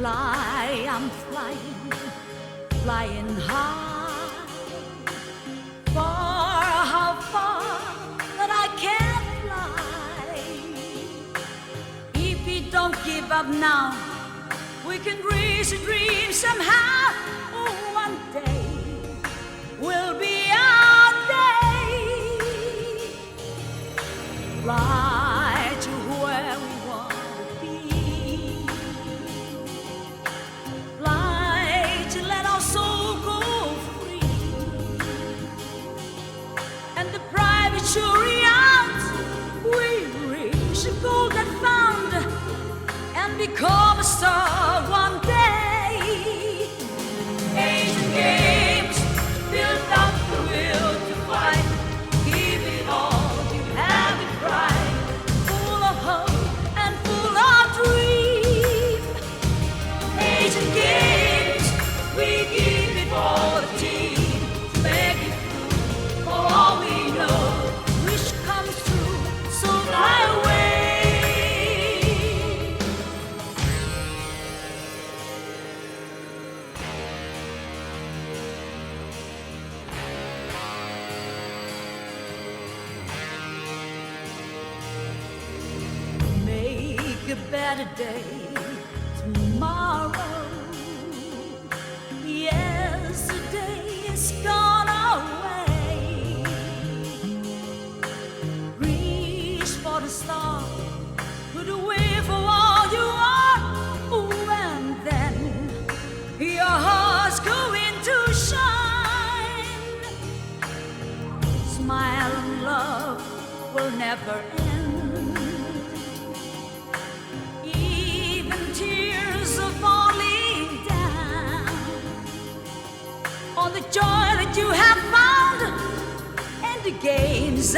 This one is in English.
fly, I'm flying, flying high. Far, how far that I can't fly. If we don't give up now, we can reach a dream somehow. Oh, one day better day tomorrow. Yesterday is gone away. Reach for the star, put away for all you are. Oh, and then your heart's going to shine. Smile and love will never end. The joy that you have found, and the game's.